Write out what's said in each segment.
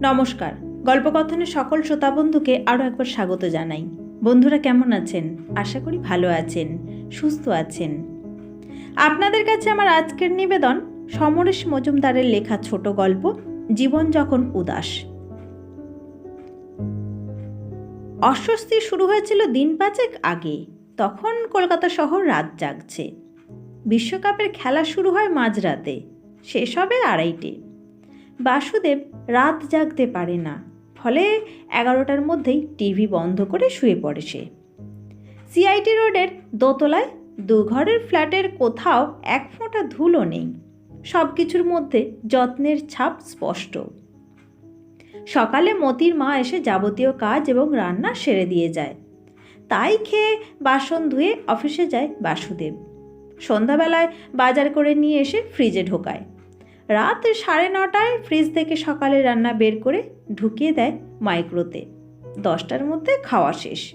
নমস্কার। গল্পকথনের সকল শ্রোতা বন্ধুকে আরও একবার স্বাগত জানাই। বন্ধুরা কেমন আছেন? আশা করি ভালো আছেন, সুস্থ আছেন। আপনাদের কাছে আমার আজকের নিবেদন সমরেশ মজুমদারের লেখা ছোট গল্প, জীবন যখন উদাস। অস্বস্তি শুরু হয়েছিল দিন পাঁচেক আগে, তখন কলকাতা শহর রাত জাগছে। বিশ্বকাপের খেলা শুরু হয় মাঝরাতে, শেষ হবে আড়াইটে। বাসুদেব রাত জাগতে পারে না, ফলে এগারোটার মধ্যেই টিভি বন্ধ করে শুয়ে পড়ে সে। সিআইটি রোডের দোতলায় দুঘরের ফ্ল্যাটের কোথাও এক ফোঁটা ধুলো নেই সব কিছুর মধ্যে যত্নের ছাপ স্পষ্ট। সকালে মতির মা এসে যাবতীয় কাজ এবং রান্না সেরে দিয়ে যায়। তাই খেয়ে বাসন ধুয়ে অফিসে যায় বাসুদেব। সন্ধ্যাবেলায় বাজার করে নিয়ে এসে ফ্রিজে ঢোকায়। রাত সাড়ে নটায় ফ্রিজ থেকে সকালে রান্না বের করে ঢুকিয়ে দেয় মাইক্রোতে। দশটার মধ্যে খাওয়া শেষ।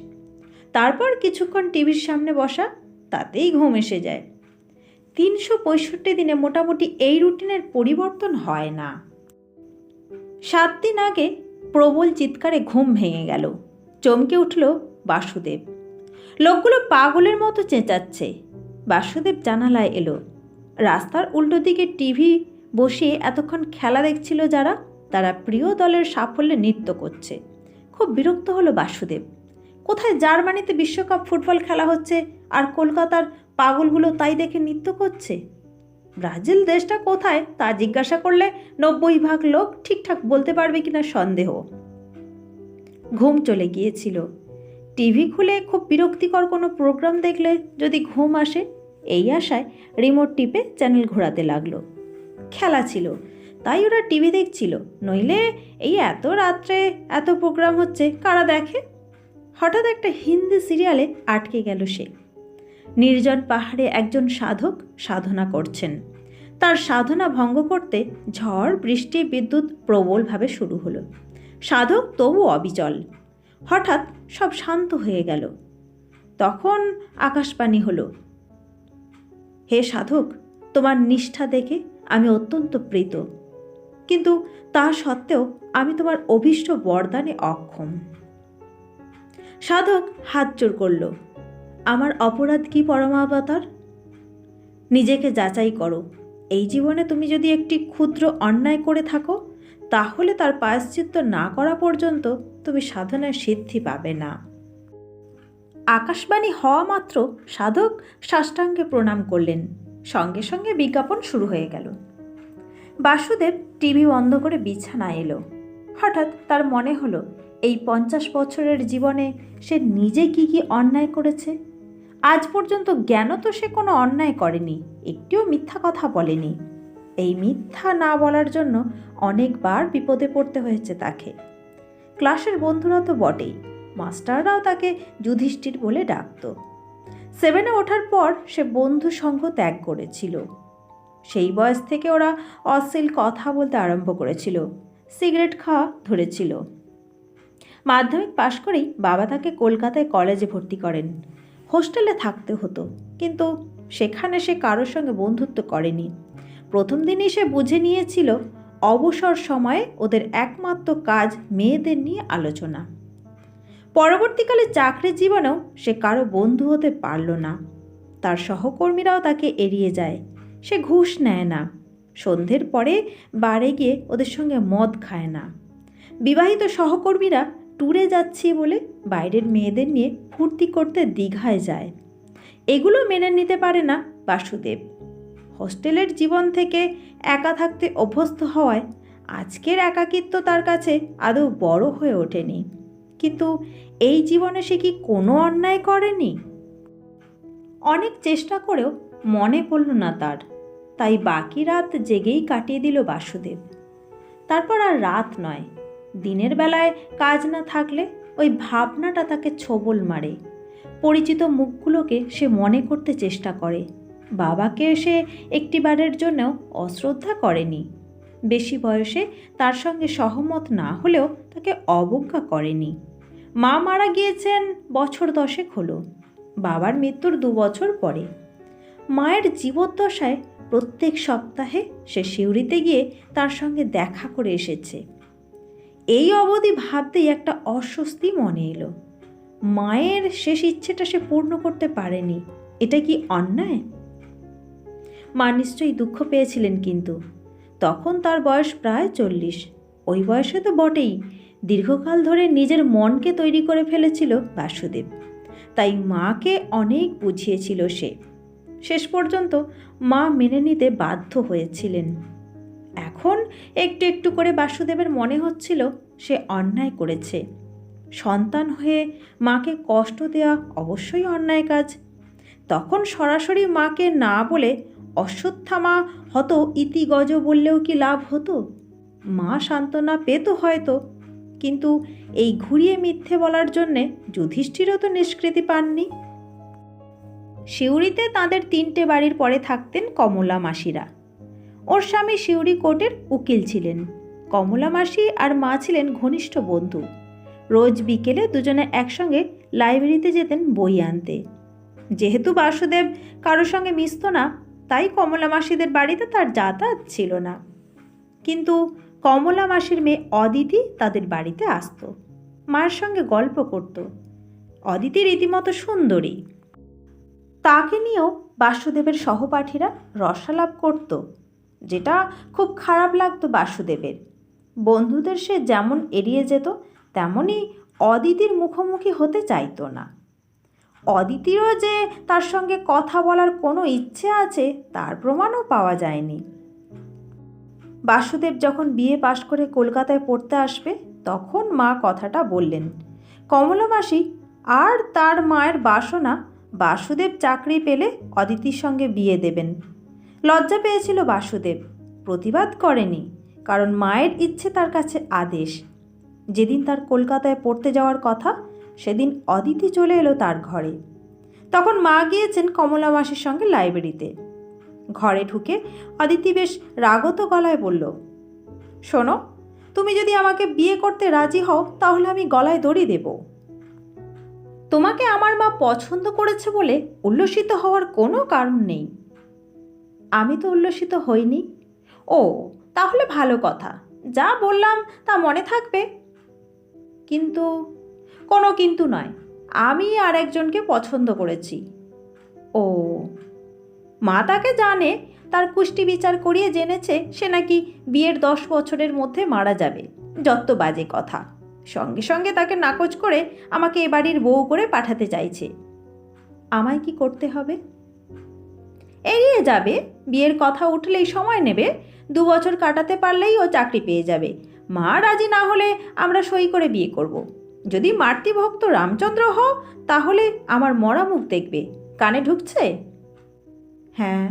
তারপর কিছুক্ষণ টিভির সামনে বসা, তাতেই ঘুম এসে যায়। তিনশো পঁয়ষট্টি দিনে মোটামুটি এই রুটিনের পরিবর্তন হয় না। সাত দিন আগে প্রবল চিৎকারে ঘুম ভেঙে গেল। চমকে উঠল বাসুদেব। লোকগুলো পাগলের মতো চেঁচাচ্ছে। বাসুদেব জানালায় এলো। রাস্তার উল্টো দিকে টিভি বসিয়ে এতক্ষণ খেলা দেখছিল যারা, তারা প্রিয় দলের সাফল্যে নৃত্য করছে। খুব বিরক্ত হলো বাসুদেব। কোথায় জার্মানিতে বিশ্বকাপ ফুটবল খেলা হচ্ছে আর কলকাতার পাগলগুলো তাই দেখে নৃত্য করছে? ব্রাজিল দেশটা কোথায় তা জিজ্ঞাসা করলে নব্বই ভাগ লোক ঠিকঠাক বলতে পারবে কিনা সন্দেহ। ঘুম চলে গিয়েছিল। টিভি খুলে খুব বিরক্তিকর কোনো প্রোগ্রাম দেখলে যদি ঘুম আসে, এই আশায় রিমোট টিপে চ্যানেল ঘোরাতে লাগল। খেলা ছিল। তাই ওরা টিভি দেখছিল। নইলে এই এত রাত্রে এত প্রোগ্রাম হচ্ছে, কারা দেখে? হঠাৎ একটা হিন্দি সিরিয়ালে আটকে গেল সে। নির্জন পাহাড়ে একজন সাধক সাধনা করছেন। তার সাধনা ভঙ্গ করতে ঝড়, বৃষ্টি, বিদ্যুৎ প্রবলভাবে শুরু হলো। সাধক তবু অবিচল। হঠাৎ সব শান্ত হয়ে গেল। তখন আকাশবাণী হলো, হে সাধক, তোমার নিষ্ঠা দেখে আমি অত্যন্ত প্রীত। কিন্তু তা সত্ত্বেও আমি তোমার অভীষ্ট বরদানে অক্ষম। সাধক হাত জোর করল, আমার অপরাধ কি পরমাবতার? নিজেকে যাচাই করো। এই জীবনে তুমি যদি একটি ক্ষুদ্র অন্যায় করে থাকো, তাহলে তার পায়শ্চিত্ত না করা পর্যন্ত তুমি সাধনায় সিদ্ধি পাবে না। আকাশবাণী হওয়া মাত্র সাধক সাষ্টাঙ্গে প্রণাম করলেন। সঙ্গে সঙ্গে বিজ্ঞাপন শুরু হয়ে গেল। বাসুদেব টিভি বন্ধ করে বিছানা এলো। হঠাৎ তার মনে হলো, এই পঞ্চাশ বছরের জীবনে সে নিজে কি কি অন্যায় করেছে? আজ পর্যন্ত জ্ঞান তো সে কোনো অন্যায় করেনি, একটিও মিথ্যা কথা বলেনি। এই মিথ্যা না বলার জন্য অনেকবার বিপদে পড়তে হয়েছে তাকে। ক্লাসের বন্ধুরা তো বটেই, মাস্টাররাও তাকে যুধিষ্ঠির বলে ডাকত। সেভেনে ওঠার পর সে বন্ধু সঙ্গ ত্যাগ করেছিল। সেই বয়স থেকে ওরা অশ্লীল কথা বলতে আরম্ভ করেছিল, সিগারেট খাওয়া ধরেছিল। মাধ্যমিক পাশ করেই বাবা তাকে কলকাতায় কলেজে ভর্তি করেন। হোস্টেলে থাকতে হতো, কিন্তু সেখানে সে কারোর সঙ্গে বন্ধুত্ব করেনি। প্রথম দিনই সে বুঝে নিয়েছিল, অবসর সময়ে ওদের একমাত্র কাজ মেয়েদের নিয়ে আলোচনা। পরবর্তীকালে চাকরির জীবনেও সে কারও বন্ধু হতে পারল না। তার সহকর্মীরাও তাকে এড়িয়ে যায়। সে ঘুষ নেয় না। সন্ধ্যের পরে বারে গিয়ে ওদের সঙ্গে মদ খায় না। বিবাহিত সহকর্মীরা ট্যুরে যাচ্ছি বলে বাইরের মেয়েদের নিয়ে ফুর্তি করতে দীঘায় যায়। এগুলো মেনে নিতে পারে না বাসুদেব। হোস্টেলের জীবন থেকে একা থাকতে অভ্যস্ত হওয়ায় আজকের একাকিত্ব তার কাছে আদৌ বড় হয়ে ওঠেনি। কিন্তু এই জীবনে সে কি কোনো অন্যায় করেনি? অনেক চেষ্টা করেও মনে পড়ল না তার। তাই বাকি রাত জেগেই কাটিয়ে দিল বাসুদেব। তারপর আর রাত নয়। দিনের বেলায় কাজ না থাকলে ওই ভাবনাটা তাকে ছোবল মারে। পরিচিত মুখগুলোকে সে মনে করতে চেষ্টা করে। বাবাকে সে একটিবারের জন্যও অশ্রদ্ধা করেনি। বেশি বয়সে তার সঙ্গে সহমত না হলেও তাকে অবজ্ঞা করেনি। মা মারা গিয়েছেন, বছর দশেক হলো। বাবার মৃত্যুর দু বছর পরে। মায়ের জীবদ্দশায় প্রত্যেক সপ্তাহে সে সিউড়িতে গিয়ে তার সঙ্গে দেখা করে এসেছে। এই অবধি ভাবতেই একটা অস্বস্তি মনে এলো। মায়ের শেষ ইচ্ছেটা সে পূর্ণ করতে পারেনি। এটা কি অন্যায়? মা নিশ্চয়ই দুঃখ পেয়েছিলেন কিন্তু। তখন তার বয়স প্রায় চল্লিশ। ওই বয়সে তো বটেই। দীর্ঘকাল ধরে নিজের মনকে তৈরি করে ফেলেছিল বাসুদেব। তাই মাকে অনেক বুঝিয়েছিল সে। শেষ পর্যন্ত মা মেনে নিতে বাধ্য হয়েছিলেন। এখন একটু একটু করে বাসুদেবের মনে হচ্ছিল সে অন্যায় করেছে। সন্তান হয়ে মাকে কষ্ট দেওয়া অবশ্যই অন্যায় কাজ। তখন সরাসরি মাকে না বলে অশ্বত্থামা হতো ইতিগজ বললেও কি লাভ হতো? মা সান্ত্বনা পেত হয়তো, কিন্তু এই ঘুরিয়ে মিথ্যে বলার জন্যে যুধিষ্ঠিরও তো নিষ্কৃতি পাননি। শিউরিতে তাদের তিনটে বাড়ির পরে থাকতেন কমলা মাসিরা। ওর স্বামী শিউরি কোর্টের উকিল ছিলেন। কমলা মাসি আর মা ছিলেন ঘনিষ্ঠ বন্ধু। রোজ বিকেলে দুজনে একসঙ্গে লাইব্রেরিতে যেতেন বই আনতে। যেহেতু বাসুদেব কারোর সঙ্গে মিশত না, তাই কমলা মাসিদের বাড়িতে তার যাতায়াত ছিল না। কিন্তু কমলা মাসির মেয়ে অদিতি তাদের বাড়িতে আসতো। মায়ের সঙ্গে গল্প করত। অদিতি রীতিমতো সুন্দরী। তাকে নিয়েও বাসুদেবের সহপাঠীরা রসালাপ করত। যেটা খুব খারাপ লাগতো বাসুদেবের। বন্ধুদের সে যেমন এড়িয়ে যেত তেমনই অদিতির মুখোমুখি হতে চাইতো না। অদিতিরও যে তার সঙ্গে কথা বলার কোনো ইচ্ছে আছে, তার প্রমাণও পাওয়া যায়নি। বাসুদেব যখন বিয়ে পাশ করে কলকাতায় পড়তে আসবে, তখন মা কথাটা বললেন, কমলা মাসি, আর তার মায়ের বাসনা বাসুদেব চাকরি পেলে অদিতির সঙ্গে বিয়ে দেবেন। লজ্জা পেয়েছিল বাসুদেব, প্রতিবাদ করেনি, কারণ মায়ের ইচ্ছে তার কাছে আদেশ। যেদিন তার কলকাতায় পড়তে যাওয়ার কথা, সেদিন অদিতি চলে এলো তার ঘরে। তখন মা গিয়েছেন কমলা মাসির সঙ্গে লাইব্রেরিতে। ঘরে ঢুকে অদিতি বেশ রাগত গলায় বলল, শোনো, তুমি যদি আমাকে বিয়ে করতে রাজি হও, তাহলে আমি গলায় দড়ি দেব। তোমাকে আমার মা পছন্দ করেছে বলে উল্লসিত হওয়ার কোনো কারণ নেই। আমি তো উল্লসিত হইনি। ও, তাহলে ভালো কথা। যা বললাম তা মনে থাকবে। কিন্তু, কোনো কিন্তু নয়। আমি আর একজনকে পছন্দ করেছি। ও মা তাকে জানে, তার কুষ্টি বিচার করিয়ে জেনেছে সে নাকি বিয়ের দশ বছরের মধ্যে মারা যাবে। যত বাজে কথা। সঙ্গে সঙ্গে তাকে নাকচ করে আমাকে এ বাড়ির বউ করে পাঠাতে চাইছে। আমায় কি করতে হবে? এড়িয়ে যাবে। বিয়ের কথা উঠলেই সময় নেবে। দু বছর কাটাতে পারলেই ও চাকরি পেয়ে যাবে। মা রাজি না হলে আমরা সই করে বিয়ে করব। যদি মাতৃভক্ত রামচন্দ্র হও, তাহলে আমার মরা মুখ দেখবে। কানে ঢুকছে? হ্যাঁ।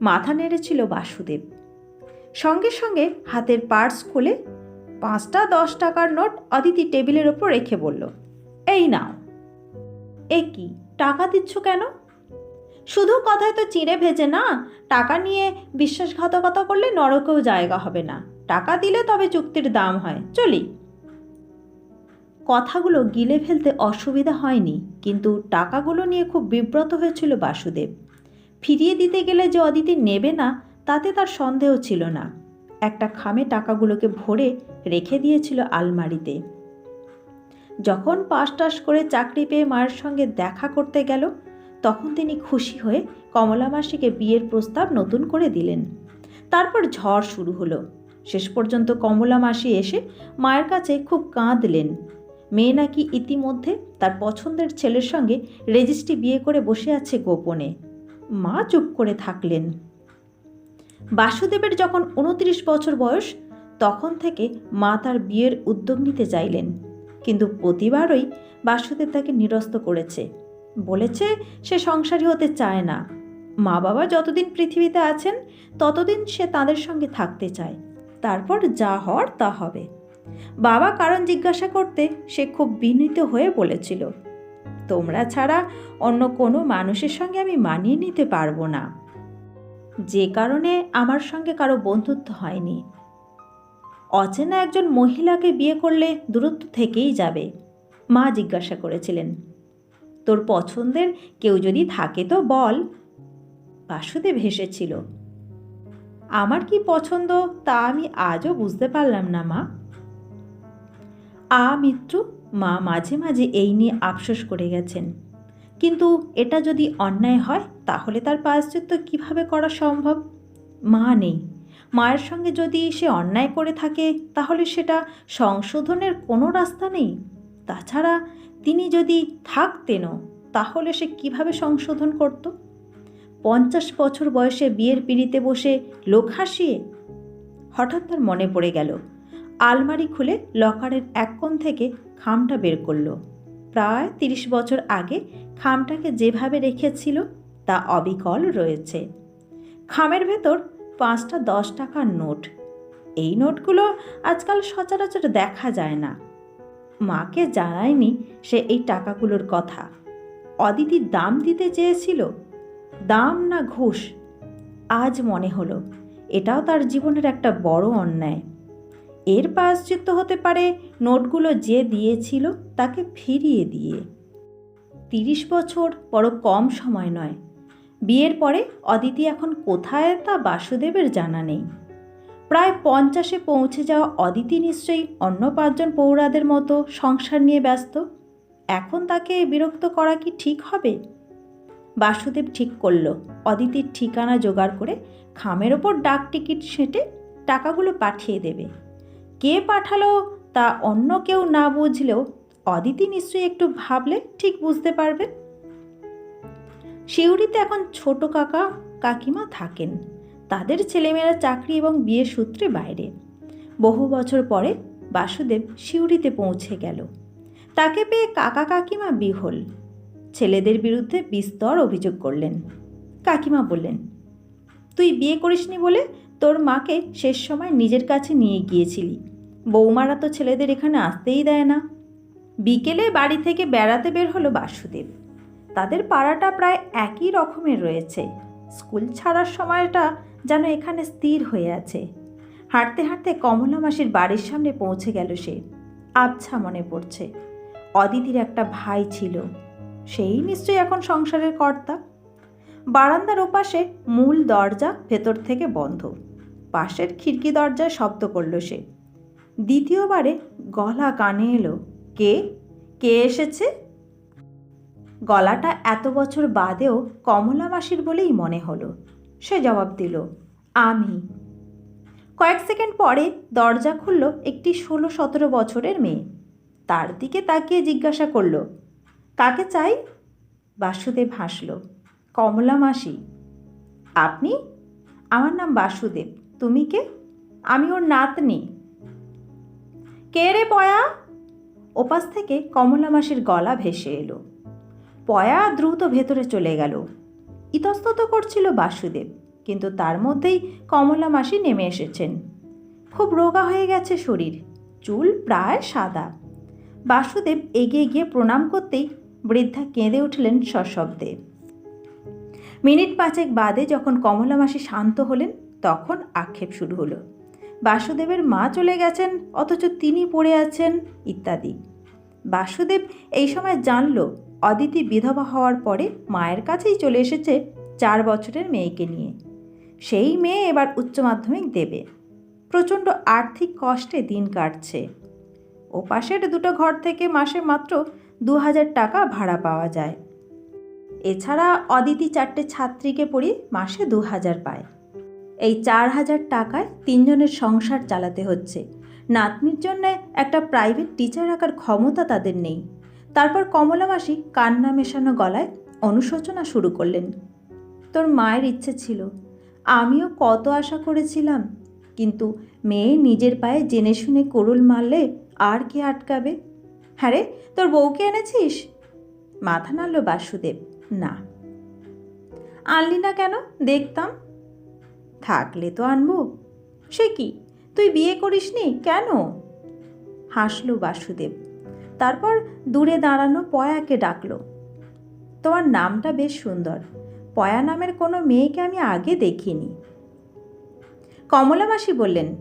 মাথা নেড়েছিল বাসুদেব। সঙ্গে সঙ্গে হাতের পার্স খুলে পাঁচটা দশ টাকার নোট অদিতি টেবিলের ওপর রেখে বলল, এই নাও। এ কি, টাকা দিচ্ছ কেন? শুধু কথায় তো চিড়ে ভেজে না, টাকা নিয়ে বিশ্বাসঘাতকতা করলে নরকেও জায়গা হবে না। টাকা দিলে তবে চুক্তির দাম হয়। চলি। কথাগুলো গিলে ফেলতে অসুবিধা হয়নি, কিন্তু টাকাগুলো নিয়ে খুব বিব্রত হয়েছিল বাসুদেব। ফিরিয়ে দিতে গেলে যে অদিতি নেবে না, তাতে তার সন্দেহ ছিল না। একটা খামে টাকাগুলোকে ভরে রেখে দিয়েছিল আলমারিতে। যখন পাশ টাস করে চাকরি পেয়ে মায়ের সঙ্গে দেখা করতে গেল, তখন তিনি খুশি হয়ে কমলা মাসিকে বিয়ের প্রস্তাব নতুন করে দিলেন। তারপর ঝড় শুরু হলো। শেষ পর্যন্ত কমলা মাসি এসে মায়ের কাছে খুব কাঁদলেন। মেয়ে নাকি ইতিমধ্যে তার পছন্দের ছেলের সঙ্গে রেজিস্ট্রি বিয়ে করে বসে আছে গোপনে। মা চুপ করে থাকলেন। বাসুদেবের যখন উনত্রিশ বছর বয়স, তখন থেকে মা তার বিয়ের উদ্যোগ নিতে চাইলেন। কিন্তু প্রতিবারই বাসুদেব তাকে নিরস্ত করেছে। বলেছে, সে সংসারী হতে চায় না। মা বাবা যতদিন পৃথিবীতে আছেন, ততদিন সে তাদের সঙ্গে থাকতে চায়। তারপর যা হওয়ার তা হবে। বাবা কারণ জিজ্ঞাসা করতে সে খুব বিনীত হয়ে বলেছিল। তোমরা ছাড়া অন্য কোনো মানুষের সঙ্গে আমি মানিয়ে নিতে পারব না। যে কারণে আমার সঙ্গে কারও বন্ধুত্ব হয়নি। অচেনা একজন মহিলাকে বিয়ে করলে দূরত্ব থেকেই যাবে, মা জিজ্ঞাসা করেছিলেন। তোর পছন্দের কেউ যদি থাকে তো বল। বাসুদেব হেসেছিল। আমার কি পছন্দ তা আমি আজও বুঝতে পারলাম না, মা। আ, মিত্র। মা মাঝে মাঝে এই নিয়ে আফসোস করে গেছেন। কিন্তু এটা যদি অন্যায় হয়, তাহলে তার প্রায়শ্চিত্ত কীভাবে করা সম্ভব? মা নেই। মায়ের সঙ্গে যদি সে অন্যায় করে থাকে, তাহলে সেটা সংশোধনের কোনো রাস্তা নেই। তাছাড়া তিনি যদি থাকতেনও তাহলে সে কীভাবে সংশোধন করত? পঞ্চাশ বছর বয়সে বিয়ের পিড়িতে বসে লোক হাসিয়ে হঠাৎ তার মনে পড়ে গেল আলমারি খুলে লকারের এক কোণ থেকে খামটা বের করল। প্রায় তিরিশ বছর আগে খামটাকে যেভাবে রেখেছিল, তা অবিকল রয়েছে। খামের ভেতর পাঁচটা দশ টাকার নোট। এই নোটগুলো আজকাল সচরাচর দেখা যায় না। মাকে জানায়নি সে এই টাকাগুলোর কথা। অদিতি দাম দিতে চেয়েছিল? দাম না ঘুষ? আজ মনে হলো, এটাও তার জীবনের একটা বড় অন্যায়। এর প্রায়শ্চিত্ত হতে পারে নোটগুলো যে দিয়েছিল তাকে ফিরিয়ে দিয়ে। তিরিশ বছর বড় কম সময় নয়। বিয়ের পরে অদিতি এখন কোথায় তা বাসুদেবের জানা নেই। প্রায় পঞ্চাশে পৌঁছে যাওয়া অদিতি নিশ্চয়ই অন্য পাঁচজন পৌরাদের মতো সংসার নিয়ে ব্যস্ত। এখন তাকে বিরক্ত করা কি ঠিক হবে? বাসুদেব ঠিক করল। অদিতির ঠিকানা জোগাড় করে খামের ওপর ডাক টিকিট সেঁটে টাকাগুলো পাঠিয়ে দেবে। কে পাঠালো তা অন্য কেউ না বুঝলেও অদিতি নিশ্চয়ই একটু ভাবলে ঠিক বুঝতে পারবে। শিউরিতে এখন ছোট কাকা, কাকিমা থাকেন। তাদের ছেলেমেয়েরা চাকরি এবং বিয়ের সূত্রে বাইরে। বহু বছর পরে বাসুদেব শিউরিতে পৌঁছে গেল। তাকে পেয়ে কাকা কাকিমা বিহল। ছেলেদের বিরুদ্ধে বিস্তর অভিযোগ করলেন। কাকিমা বললেন, তুই বিয়ে করিসনি বলে তোর মাকে শেষ সময় নিজের কাছে নিয়ে গিয়েছিলি। বৌমারা তো ছেলেদের এখানে আসতেই দেয় না। বিকেলে বাড়ি থেকে বেড়াতে বের হলো বাসুদেব। তাদের পাড়াটা প্রায় একই রকমের রয়েছে। স্কুল ছাড়ার সময়টা যেন এখানে স্থির হয়ে আছে। হাঁটতে হাঁটতে কমলা মাসির বাড়ির সামনে পৌঁছে গেল সে। আবছা মনে পড়ছে। অদিতির একটা ভাই ছিল। সেই নিশ্চয়ই এখন সংসারের কর্তা। বারান্দার ওপাশে মূল দরজা ভেতর থেকে বন্ধ। পাশের খিড়কি দরজায় শব্দ করল সে। দ্বিতীয়বারে গলা কানে এলো। কে? কে এসেছে? গলাটা এত বছর বাদেও কমলা মাসির বলেই মনে হলো। সে জবাব দিল, আমি। কয়েক সেকেন্ড পরে দরজা খুলল একটি ষোলো সতেরো বছরের মেয়ে। তার দিকে তাকিয়ে জিজ্ঞাসা করল, কাকে চাই? বাসুদেব হাসল কমলা মাসি আপনি? আমার নাম বাসুদেব। তুমি কে? আমি ওর নাতনি। কে রে পয়া? ওপাশ থেকে কমলা মাসির গলা ভেসে এলো। পয়া দ্রুত ভেতরে চলে গেল। ইতস্তত করছিল বাসুদেব, কিন্তু তার মধ্যেই কমলা মাসি নেমে এসেছেন। খুব রোগা হয়ে গেছে শরীর, চুল প্রায় সাদা। বাসুদেব এগিয়ে গিয়ে প্রণাম করতেই বৃদ্ধা কেঁদে উঠলেন সশব্দে। মিনিট পাঁচেক বাদে যখন কমলা মাসি শান্ত হলেন, তখন আক্ষেপ শুরু হলো। বাসুদেবের মা চলে গেছেন, অথচ তিনি পড়ে আছেন, ইত্যাদি। বাসুদেব এই সময় জানল, অদিতি বিধবা হওয়ার পরে মায়ের কাছেই চলে এসেছে চার বছরের মেয়েকে নিয়ে। সেই মেয়ে এবার উচ্চ মাধ্যমিক দেবে। প্রচণ্ড আর্থিক কষ্টে দিন কাটছে। ও পাশের দুটো ঘর থেকে মাসে মাত্র দু হাজার টাকা ভাড়া পাওয়া যায়। এছাড়া অদিতি চারটে ছাত্রীকে পড়ি মাসে দু হাজার পায়। এই চার হাজার টাকায় তিনজনের সংসার চালাতে হচ্ছে। নাতনির জন্য একটা প্রাইভেট টিচার রাখার ক্ষমতা তাদের নেই। তারপর কমলা মাসি কান্না মেশানো গলায় অনুশোচনা শুরু করলেন। তোর মায়ের ইচ্ছে ছিল। আমিও কত আশা করেছিলাম। কিন্তু মেয়ে নিজের পায়ে জেনে শুনে করুল মারলে আর কে আটকাবে? হ্যাঁ রে, তোর বউকে এনেছিস? মাথা নাড়ল বাসুদেব। না। আনলি না কেন? দেখতাম। থাকলে তো আনব। সে কি? তুই বিয়ে করিসনি? কেন? হাসলো বাসুদেব। তারপর দূরে দাঁড়ানো পয়াকে ডাকলো। তোমার নামটা বেশ সুন্দর। পয়া নামের কোনো মেয়েকে আমি আগে দেখিনি। কমলা মাসি বললেন,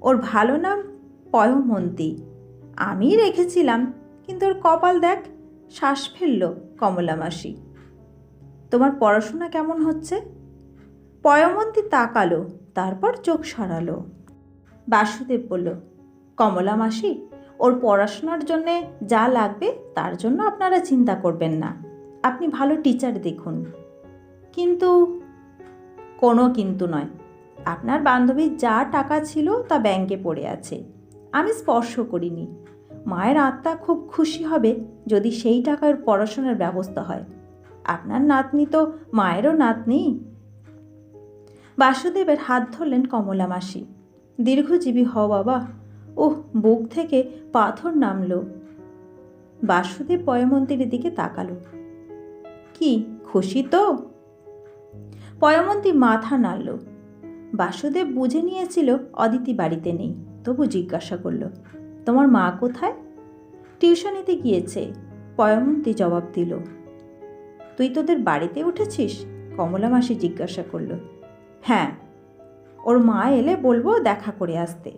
ওর ভালো নাম পয়মন্তী আমি রেখেছিলাম, কিন্তু ওর কপাল দেখ, শ্বাস ফেলল কমলা মাসি তোমার পড়াশোনা কেমন হচ্ছে? পয়মন্তী তাকালো, তারপর চোখ সরালো। বাসুদেব বলল, কমলা মাসি, ওর পড়াশোনার জন্যে যা লাগবে তার জন্য আপনারা চিন্তা করবেন না। আপনি ভালো টিচার দেখুন। কিন্তু, কোনো কিন্তু নয়। আপনার বান্ধবীর যা টাকা ছিল তা ব্যাংকে পড়ে আছে। আমি স্পর্শ করিনি। মায়ের আত্মা খুব খুশি হবে যদি সেই টাকার পড়াশোনার ব্যবস্থা হয়। আপনার নাতনি তো মায়েরও নাতনি। বাসুদেবের হাত ধরলেন কমলা মাসি। দীর্ঘজীবী হও বাবা, ওহ, বুক থেকে পাথর নামলো। বাসুদেব পয়মন্তীর দিকে তাকালো। কি, খুশি তো? পয়মন্তী মাথা নাড়ল। বাসুদেব বুঝে নিয়েছিল অদিতি বাড়িতে নেই, তবু জিজ্ঞাসা করল, তোমার মা কোথায়? টিউশনিতে গিয়েছে, পয়মন্তী জবাব দিল। তুই তোদের বাড়িতে উঠেছিস? কমলা মাসি জিজ্ঞাসা করল। হ্যাঁ ওর মা এলে বলব দেখা করে আসতে।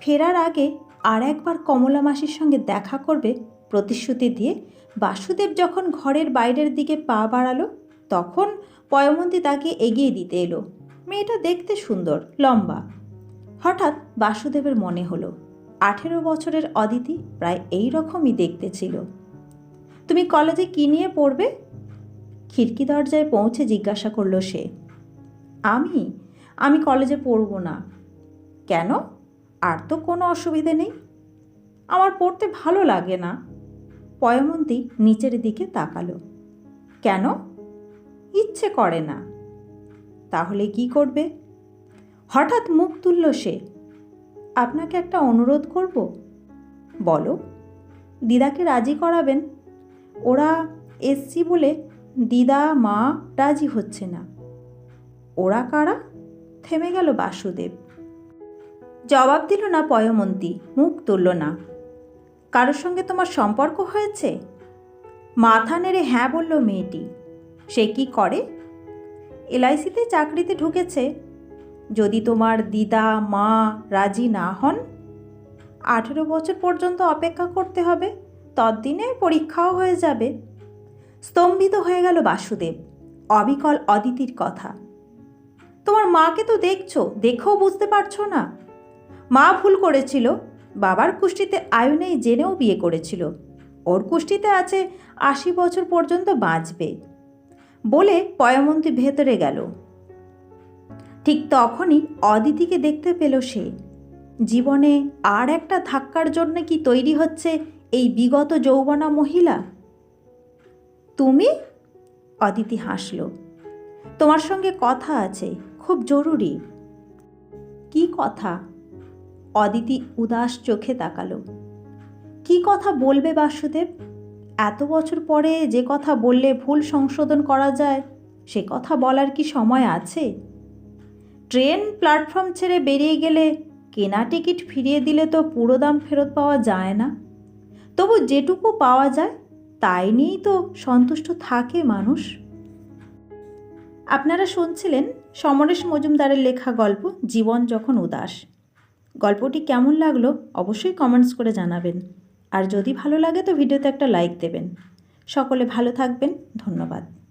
ফেরার আগে আর একবার কমলা মাসির সঙ্গে দেখা করবে প্রতিশ্রুতি দিয়ে বাসুদেব যখন ঘরের বাইরের দিকে পা বাড়ালো, তখন পয়মন্তী তাকে এগিয়ে দিতে এলো। মেয়েটা দেখতে সুন্দর, লম্বা। হঠাৎ বাসুদেবের মনে হলো, আঠেরো বছরের অদিতি প্রায় এই রকমই দেখতে ছিল। তুমি কলেজে কী নিয়ে পড়বে? খিড়কি দরজায় পৌঁছে জিজ্ঞাসা করল সে। আমি? আমি কলেজে পড়ব না। কেন? আর তো কোনো অসুবিধে নেই। আমার পড়তে ভালো লাগে না। পয়মন্তী নিচের দিকে তাকালো। কেন? ইচ্ছে করে না। তাহলে কি করবে? হঠাৎ মুখ তুলল সে। আপনাকে একটা অনুরোধ করব? বলো। দিদাকে রাজি করাবেন। ওরা এসছি বলে দিদা মা রাজি হচ্ছে না। ওরা কারা? থেমে গেল বাসুদেব। জবাব দিল না পয়মন্তী, মুখ তুলল না। কারোর সঙ্গে তোমার সম্পর্ক হয়েছে? মাথা নেড়ে হ্যাঁ বলল মেয়েটি। সে কি করে? এলআইসিতে চাকরিতে ঢুকেছে। যদি তোমার দিদা, মা রাজি না হন, আঠেরো বছর পর্যন্ত অপেক্ষা করতে হবে ততদিনে পরীক্ষাও হয়ে যাবে। স্তম্ভিত হয়ে গেল বাসুদেব। অবিকল অদিতির কথা। তোমার মাকে তো দেখছ, দেখেও বুঝতে পারছ না। মা ভুল করেছিল, বাবার কুষ্টিতে আয়ু নেই জেনেও বিয়ে করেছিল। ওর কুষ্টিতে আছে আশি বছর পর্যন্ত বাঁচবে বলে পয়মন্তী ভেতরে গেল। ঠিক তখনই অদিতিকে দেখতে পেল সে। জীবনে আর একটা ধাক্কার জন্য কি তৈরি হচ্ছে এই বিগত যৌবনা মহিলা? তুমি? অদিতি হাসল। তোমার সঙ্গে কথা আছে। খুব জরুরি। কি কথা? অদিতি উদাস চোখে তাকালো। কি কথা বলবে বাসুদেব? এত বছর পরে যে কথা বললে ভুল সংশোধন করা যায়, সে কথা বলার কি সময় আছে? ট্রেন প্ল্যাটফর্ম ছেড়ে বেরিয়ে গেলে কেনা টিকিট ফিরিয়ে দিলে তো পুরো দাম ফেরত পাওয়া যায় না। তবু যেটুকু পাওয়া যায়, তাই নিয়েই তো সন্তুষ্ট থাকে মানুষ। আপনারা শুনছিলেন সমরেশ মজুমদারের লেখা গল্প জীবন যখন উদাস। গল্পটি কেমন লাগল অবশ্যই কমেন্টস করে জানাবেন। আর যদি ভালো লাগে তো ভিডিওতে একটা লাইক দেবেন। সকলে ভালো থাকবেন। ধন্যবাদ।